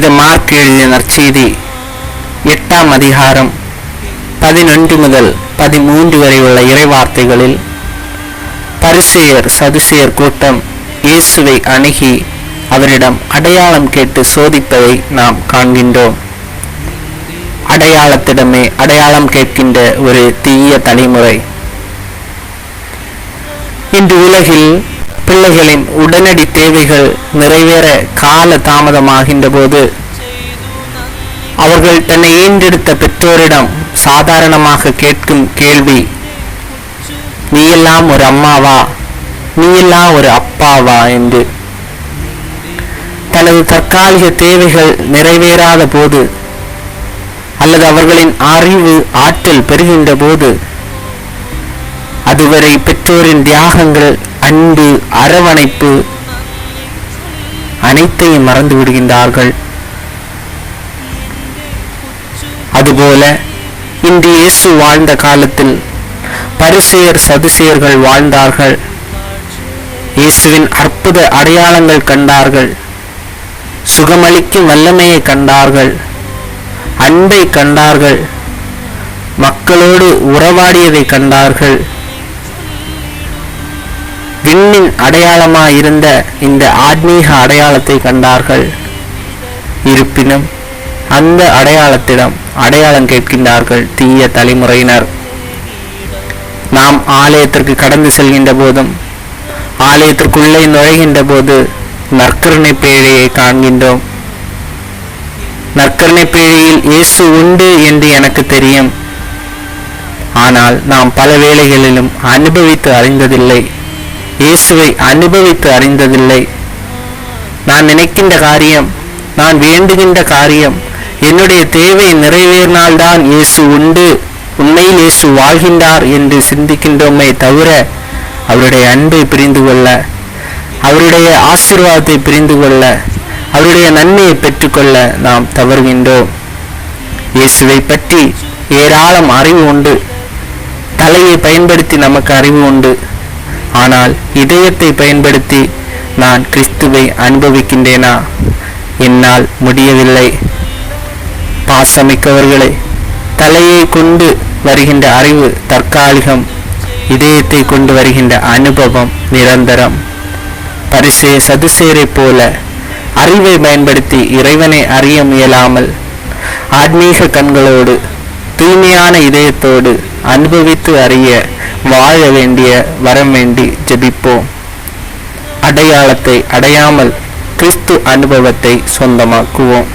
புனித மார்க் எழுதிய நற்செய்தி. எட்டாம் அதிகாரம் பதினொன்று முதல் பதிமூன்று வரை உள்ள இறைவார்த்தைகளில் பரிசெயர் சதுசேயர் கூட்டம் இயேசுவை அணுகி அவரிடம் அடையாளம் கேட்டு சோதிப்பதை நாம் காண்கின்றோம். அடையாளத்திடமே அடையாளம் கேட்கின்ற ஒரு தீய தலைமுறை இன்று உலகில் பிள்ளைகளின் உடனடி தேவைகள் நிறைவேற கால தாமதமாகின்ற போது அவர்கள் தன்னை ஈண்டெடுத்த பெற்றோரிடம் சாதாரணமாக கேட்கும் கேள்வி நீ எல்லாம் ஒரு அம்மாவா? நீ எல்லாம் ஒரு அப்பாவா? என்று. தனது தற்காலிக தேவைகள் நிறைவேறாத போது அல்லது அவர்களின் அறிவு ஆற்றல் பெறுகின்ற போது அதுவரை பெற்றோரின் தியாகங்கள் அன்பு அரவணைப்பு அனைத்தையும் மறந்து விடுகின்றார்கள். அதுபோல இன்று இயேசு வாழ்ந்த காலத்தில் பரிசெயர் சதுசேயர்கள் வாழ்ந்தார்கள். இயேசுவின் அற்புத அடையாளங்கள் கண்டார்கள். சுகமளிக்கும் வல்லமையை கண்டார்கள். அன்பை கண்டார்கள். மக்களோடு உறவாடியதை கண்டார்கள். விண்ணின் அடையாளமாயிருந்த இந்த ஆத்மீக அடையாளத்தை கண்டார்கள். இருப்பினும் அந்த அடையாளத்திடம் அடையாளம் கேட்கின்றார்கள் தீய தலைமுறையினர். நாம் ஆலயத்திற்கு கடந்து செல்கின்ற போதும் ஆலயத்திற்குள்ளே நுழைகின்ற போது நற்கருணை பேழையை காண்கின்றோம். நற்கருணை பேழையில் இயேசு உண்டு என்று எனக்கு தெரியும். ஆனால் நாம் பல வேளைகளிலும் அனுபவித்து அறிந்ததில்லை. இயேசுவை அனுபவித்து அறிந்ததில்லை. நான் நினைக்கின்ற காரியம் நான் வேண்டுகின்ற காரியம் என்னுடைய தேவை நிறைவேறினால்தான் இயேசு உண்டு உண்மையில் இயேசு வாழ்கின்றார் என்று சிந்திக்கின்றோமே தவிர அவருடைய அன்பை புரிந்து கொள்ள அவருடைய ஆசீர்வாதத்தை புரிந்து கொள்ள அவருடைய நன்மையை பெற்றுக்கொள்ள நாம் தவறுகின்றோம். இயேசுவை பற்றி ஏராளம் அறிவு உண்டு. தலையை பயன்படுத்தி நமக்கு அறிவு உண்டு. ஆனால் இதயத்தை பயன்படுத்தி நான் கிறிஸ்துவை அனுபவிக்கின்றேனா? என்னால் முடியவில்லை. பாசமிக்கவர்களை தலையை கொண்டு வருகின்ற அறிவு தற்காலிகம் இதயத்தை கொண்டு வருகின்ற அனுபவம் நிரந்தரம். பரிசே சதுசேரை போல அறிவை பயன்படுத்தி இறைவனை அறிய முயலாமல் ஆன்மீக கண்களோடு தூய்மையான இதயத்தோடு அனுபவித்து அறிய வாழ வேண்டிய வரம் வேண்டி ஜெபிப்போம். அடையாளத்தை அடையாமல் கிறிஸ்து அனுபவத்தை சொந்தமாக்குவோம்.